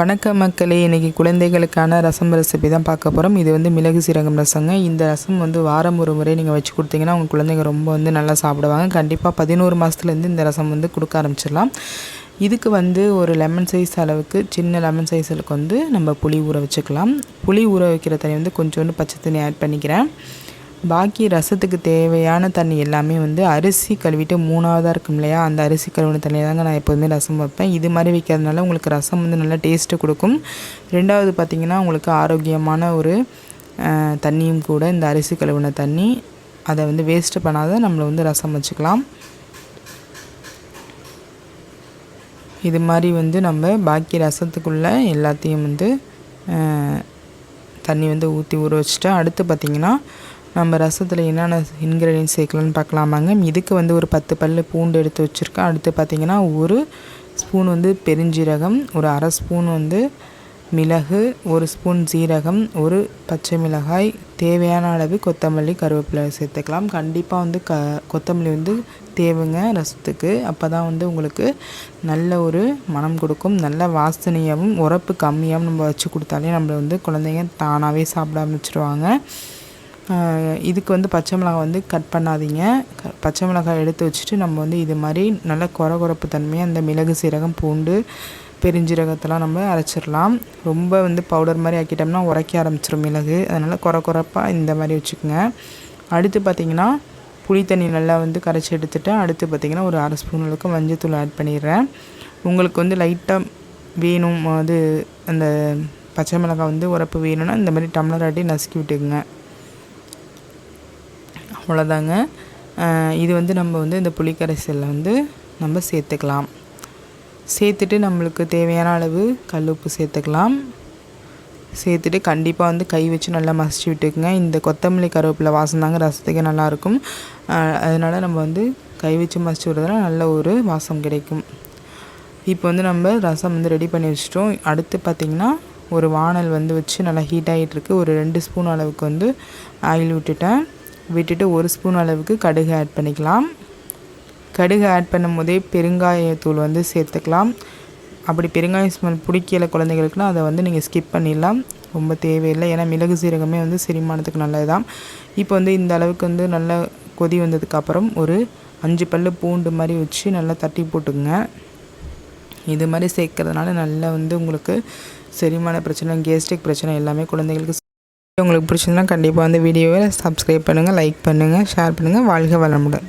வணக்கம் மக்களே இன்றைக்கி குழந்தைகளுக்கான ரசம் ரெசிபி தான் பார்க்க போகிறோம் இது வந்து மிளகு சீரகம் ரசங்க. இந்த ரசம் வந்து வாரம் ஒரு முறை நீங்கள் வச்சு கொடுத்தீங்கன்னா உங்கள் குழந்தைங்க ரொம்ப வந்து நல்லா சாப்பிடுவாங்க. கண்டிப்பாக பதினோரு மாதத்துலேருந்து இந்த ரசம் வந்து கொடுக்க ஆரம்பிச்சிடலாம். இதுக்கு வந்து ஒரு லெமன் சைஸ் அளவுக்கு சின்ன லெமன் சைஸுக்கு வந்து நம்ம புளி ஊற வச்சுக்கலாம். புளி ஊற வைக்கிற தண்ணி வந்து கொஞ்சோண்டு பச்சை தண்ணி ஆட் பண்ணிக்கிறேன். பாக்கி ரசத்துக்கு தேவையான தண்ணி எல்லாமே வந்து அரிசி கழுவிட்டு மூணாவதாக இருக்கும் இல்லையா? அந்த அரிசி கழுவின தண்ணியை தாங்க நான் எப்போதுமே ரசம் வைப்பேன். இது மாதிரி வைக்கிறதுனால உங்களுக்கு ரசம் வந்து நல்லா டேஸ்ட்டு கொடுக்கும். ரெண்டாவது பார்த்திங்கன்னா உங்களுக்கு ஆரோக்கியமான ஒரு தண்ணியும் கூட இந்த அரிசி கழுவின தண்ணி. அதை வந்து வேஸ்ட்டு பண்ணாத நம்மளை வந்து ரசம் வச்சுக்கலாம். இது மாதிரி வந்து நம்ம பாக்கி ரசத்துக்குள்ளே எல்லாத்தையும் வந்து தண்ணி வந்து ஊற்றி ஊற வச்சுட்டு அடுத்து பார்த்திங்கன்னா நம்ம ரசத்தில் என்னென்ன இன்க்ரீடியன்ஸ் சேர்க்கலான்னு பார்க்கலாமாங்க. இதுக்கு வந்து ஒரு பத்து பல் பூண்டு எடுத்து வச்சுருக்கேன். அடுத்து பார்த்திங்கன்னா ஒரு ஸ்பூன் வந்து பெருஞ்சீரகம் ஒரு அரை ஸ்பூன் வந்து மிளகு ஒரு ஸ்பூன் சீரகம் ஒரு பச்சை மிளகாய் தேவையான அளவு கொத்தமல்லி கருவேப்பிலை சேர்த்துக்கலாம். கண்டிப்பாக வந்து க கொத்தமல்லி வந்து தேவைங்க ரசத்துக்கு. அப்போ தான் வந்து உங்களுக்கு நல்ல ஒரு மனம் கொடுக்கும். நல்ல வாசனையாகவும் உரப்பு கம்மியாகவும் நம்ம வச்சு கொடுத்தாலே நம்மளை வந்து குழந்தைங்க தானாகவே சாப்பிட ஆரம்பிச்சிருவாங்க. இதுக்கு வந்து பச்சை மிளகாய் வந்து கட் பண்ணாதீங்க. பச்சை மிளகாய் எடுத்து வச்சுட்டு நம்ம வந்து இது மாதிரி நல்ல குறகுறப்பு தன்மையாக அந்த மிளகு சீரகம் பூண்டு பெருஞ்சீரகத்தெல்லாம் நம்ம அரைச்சிடலாம். ரொம்ப வந்து பவுடர் மாதிரி ஆக்கிட்டோம்னா உரைக்க ஆரம்பிச்சிடும் மிளகு. அதனால் குற குறப்பாக இந்த மாதிரி வச்சுக்கோங்க. அடுத்து பார்த்திங்கன்னா புளி தண்ணி நல்லா வந்து கரைச்சி எடுத்துகிட்டு அடுத்து பார்த்திங்கன்னா ஒரு அரை ஸ்பூன் அளவுக்கு மஞ்சத்தூள் ஆட் பண்ணிடுறேன். உங்களுக்கு வந்து லைட்டாக வேணும் அது அந்த பச்சை மிளகாய் வந்து உரப்பு வேணும்னா இந்த மாதிரி டம்ளர் ஆட்டி நசுக்கி விட்டுக்குங்க. அவ்வளோதாங்க. இது வந்து நம்ம வந்து இந்த புளிக்கரைசலில் வந்து நம்ம சேர்த்துக்கலாம். சேர்த்துட்டு நம்மளுக்கு தேவையான அளவு கல் உப்பு சேர்த்துக்கலாம். சேர்த்துட்டு கண்டிப்பாக வந்து கை வச்சு நல்லா மசிச்சு விட்டுக்குங்க. இந்த கொத்தமல்லி கருவேப்பிலை வாசம் தாங்க ரசத்துக்கு நல்லாயிருக்கும் அதனால் நம்ம வந்து கை வச்சு மசிச்சு விடுறதுனால நல்ல ஒரு வாசம் கிடைக்கும். இப்போ வந்து நம்ம ரசம் வந்து ரெடி பண்ணி வச்சிட்டோம். அடுத்து பார்த்திங்கன்னா ஒரு வானல் வந்து வச்சு நல்லா ஹீட் ஆகிட்டுருக்கு ஒரு ரெண்டு ஸ்பூன் அளவுக்கு வந்து ஆயில் விட்டுட்டேன். விட்டுட்டு ஒரு ஸ்பூன் அளவுக்கு கடுகு ஆட் பண்ணிக்கலாம். கடுகு ஆட் பண்ணும் போதே பெருங்காயத்தூள் வந்து சேர்த்துக்கலாம். அப்படி பெருங்காய ஸ்மெல் பிடிக்கல குழந்தைகளுக்குனா அதை வந்து நீங்கள் ஸ்கிப் பண்ணிடலாம். ரொம்ப தேவையில்லை. ஏன்னா மிளகு சீரகமே வந்து செரிமானத்துக்கு நல்லது தான் இப்போ வந்து இந்த அளவுக்கு வந்து நல்லா கொதி வந்ததுக்கப்புறம் ஒரு அஞ்சு பல் பூண்டு மாதிரி வச்சு நல்லா தட்டி போட்டுங்க இது மாதிரி சேர்க்கறதுனால நல்லா வந்து உங்களுக்கு செரிமான பிரச்சனை கேஸ்ட்ரிக் பிரச்சனை எல்லாமே குழந்தைகளுக்கு உங்களுக்கு பிடிச்சிருந்தா கண்டிப்பாக வந்து வீடியோவை சப்ஸ்கிரைப் பண்ணுங்கள் லைக் பண்ணுங்கள் ஷேர் பண்ணுங்கள் வாழ்க வளமுடன்.